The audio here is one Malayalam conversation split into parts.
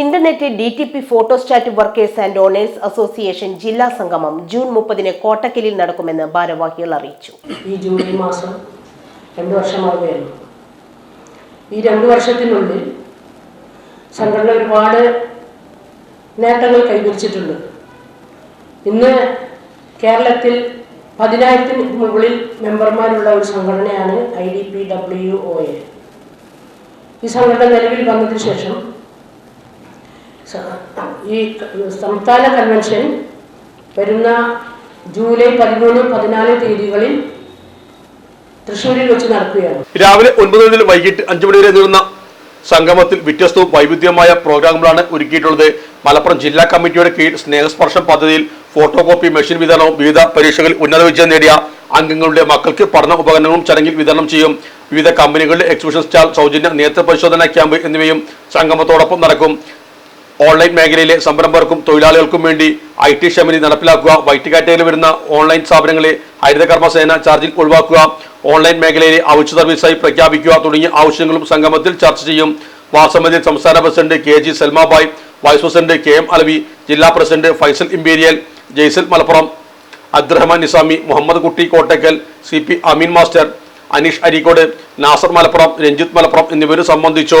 Internet D T P photostat workers and owners association ജില്ലാ സംഗമം ജൂൺ മുപ്പതിന് കോട്ടക്കലിൽ നടക്കുമെന്ന് ഭാരവാഹികൾ അറിയിച്ചു. ഈ ജൂലൈ മാസം രണ്ട് വർഷമാവുകയാണ് ഈ രണ്ട് വർഷത്തിനുള്ളിൽ സംഘടന ഒരുപാട് നേട്ടങ്ങൾ കൈവരിച്ചിട്ടുണ്ട്. ഇന്ന് കേരളത്തിൽ പതിനായിരത്തിന് മുകളിൽ മെമ്പർമാരുള്ള ഒരു സംഘടനയാണ് I D P W O A. ഈ സംഘടന നിലവിൽ വന്നതിന് ശേഷം ഈ സംസ്ഥാന കൺവെൻഷൻ വരുന്ന ജൂലൈ പതിമൂന്ന് പതിനാല് തീയതികളിൽ തൃശ്ശൂരിൽ വെച്ച് നടക്കുകയാണ്. രാവിലെ ഒൻപത് മുതൽ വൈകിട്ട് അഞ്ചു മണി വരെ നീളുന്ന സംഗമത്തിൽ വ്യത്യസ്തവും വൈവിധ്യമായ പ്രോഗ്രാമുകളാണ് ഒരുക്കിയിട്ടുള്ളത്. മലപ്പുറം ജില്ലാ കമ്മിറ്റിയുടെ കീഴിൽ സ്നേഹസ്പർശം പദ്ധതിയിൽ ഫോട്ടോ കോപ്പി മെഷീൻ വിതരണവും വിവിധ പരീക്ഷകളിൽ ഉന്നത വിജയം നേടിയ അംഗങ്ങളുടെ മക്കൾക്ക് പഠന ഉപകരണങ്ങളും ചടങ്ങിൽ വിതരണം ചെയ്യും. വിവിധ കമ്പനികളുടെ എക്സിബിഷൻ സ്റ്റാൾ സൗജന്യ നേത്ര ക്യാമ്പ് എന്നിവയും സംഗമത്തോടൊപ്പം നടക്കും. ഓൺലൈൻ മേഖലയിലെ സംരംഭകർക്കും തൊഴിലാളികൾക്കും വേണ്ടി ഐ ടി ക്ഷമനി നടപ്പിലാക്കുക. വൈറ്റ് കാറ്റഗറിയിൽ വരുന്ന ഓൺലൈൻ സ്ഥാപനങ്ങളെ ഹരിതകർമ്മസേന ചാർജിൽ ഒഴിവാക്കുക. ഓൺലൈൻ മേഖലയിലെ ഔഷധ സർവീസായി പ്രഖ്യാപിക്കുക തുടങ്ങിയ ആവശ്യങ്ങളും സംഗമത്തിൽ ചർച്ച ചെയ്യും. വാസമതി സംസ്ഥാന president K G Salmabai vice president K M Alavi ജില്ലാ president Faisal imperial Jaisal Malappuram Abdurahman Nizami Muhammad Kutty Kottakkal C P Ameen master Aneesh Areekode Nasar Malappuram Ranjith Malappuram എന്നിവരും സംബന്ധിച്ചു.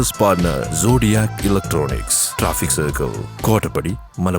business partner Zodiac electronics traffic circle Kottappadi మన